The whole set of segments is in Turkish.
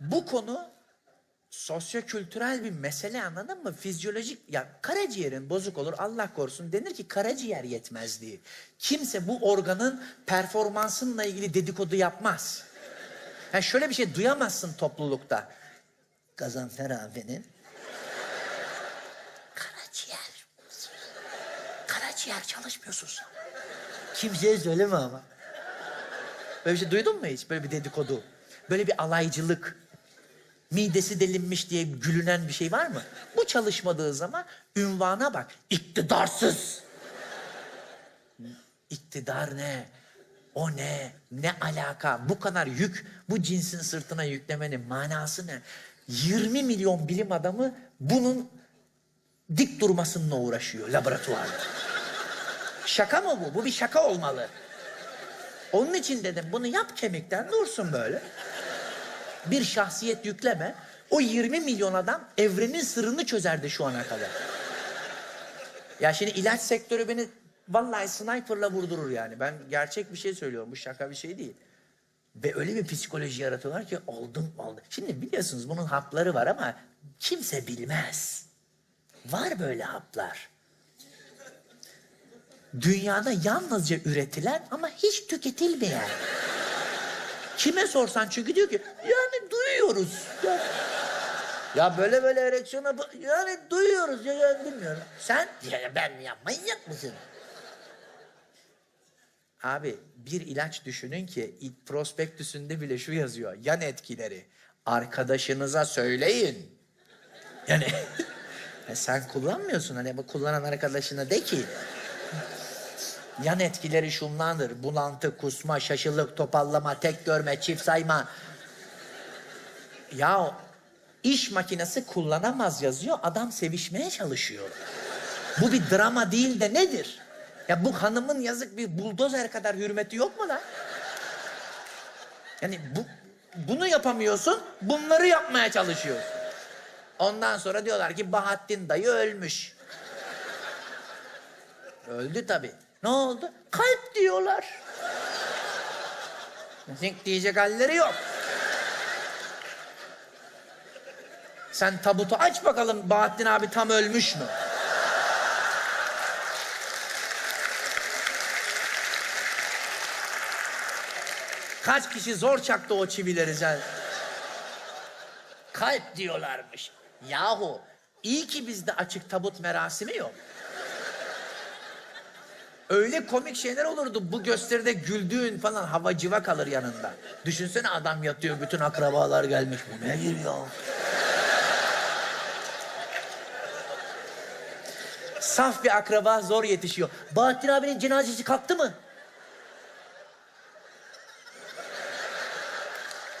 Bu konu sosyokültürel bir mesele anladın mı? Fizyolojik ya karaciğerin bozuk olur Allah korusun denir ki karaciğer yetmezliği. Kimse bu organın performansınla ilgili dedikodu yapmaz. Yani şöyle bir şey duyamazsın toplulukta. Gazanfer abinin karaciğer karaciğer çalışmıyorsunuz. Kimseye söyleme ama. Böyle bir şey duydun mu hiç? Böyle bir dedikodu. Böyle bir alaycılık. Midesi delinmiş diye gülünen bir şey var mı? Bu çalışmadığı zaman ünvana bak. İktidarsız. İktidar ne? O ne? Ne alaka? Bu kadar yük, bu cinsin sırtına yüklemenin manası ne? 20 milyon bilim adamı bunun dik durmasınla uğraşıyor laboratuvarda. Şaka mı bu? Bu bir şaka olmalı. Onun için dedim bunu yap kemikten dursun böyle. Bir şahsiyet yükleme. O 20 milyon adam evrenin sırrını çözerdi şu ana kadar. Ya şimdi ilaç sektörü beni vallahi sniperla vurdurur yani. Ben gerçek bir şey söylüyorum. Bu şaka bir şey değil. Ve öyle bir psikoloji yaratıyorlar ki oldum oldu. Şimdi biliyorsunuz bunun hapları var ama kimse bilmez. Var böyle haplar. Dünyada yalnızca üretilen ama hiç tüketilmeyen. Kime sorsan çünkü diyor ki yani duyuyoruz. Ya, ya böyle böyle ereksiyona yani duyuyoruz ya, ya bilmiyorum. Sen ya ben ya manyak mısın? Abi bir ilaç düşünün ki prospektüsünde bile şu yazıyor. Yan etkileri. Arkadaşınıza söyleyin. Yani ya sen kullanmıyorsun hani bu kullanan arkadaşına de ki. Yan etkileri şunlandır. Bulantı, kusma, şaşılık, topallama, tek görme, çift sayma. Ya iş makinesi kullanamaz yazıyor. Adam sevişmeye çalışıyor. Bu bir drama değil de nedir? Ya bu hanımın yazık bir buldozer kadar hürmeti yok mu lan? Yani bu bunu yapamıyorsun, bunları yapmaya çalışıyorsun. Ondan sonra diyorlar ki Bahattin dayı ölmüş. Öldü tabii. Ne oldu? Kalp diyorlar. Zink diyecek halleri yok. Sen tabutu aç bakalım Bahattin abi tam ölmüş mü? Kaç kişi zor çaktı o çivileri sen? Kalp diyorlarmış. Yahu iyi ki bizde açık tabut merasimi yok. Öyle komik şeyler olurdu. Bu gösteride güldüğün falan havacıva kalır yanında. Düşünsene adam yatıyor, bütün akrabalar gelmiş. Bu nedir ya? Saf bir akraba zor yetişiyor. Bahattin abinin cenazesi kalktı mı?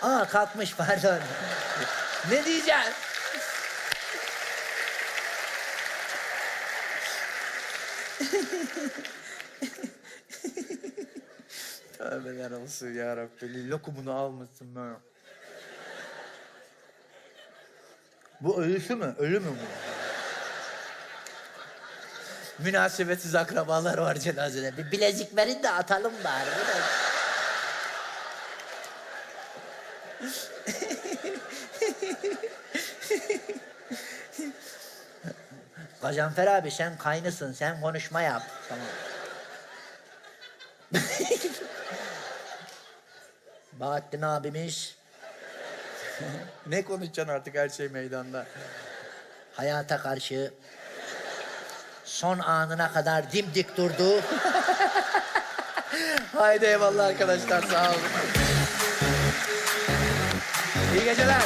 Aa kalkmış pardon. ne diyeceksin? Tövbeler olsun ya Rabbi. Lokumunu almışsın ben. Bu ölüsü mü? Ölü mü bu? Münasebetsiz akrabalar var cenazede. Bir bilezik verin de atalım bari. Gazanfer abi sen kaynısın. Sen konuşma yap. Tamam. Bahattin abimiz ne konuşacaksın artık her şey meydanda. Hayata karşı son anına kadar dimdik durdu. Haydi eyvallah arkadaşlar sağ olun. İyi geceler.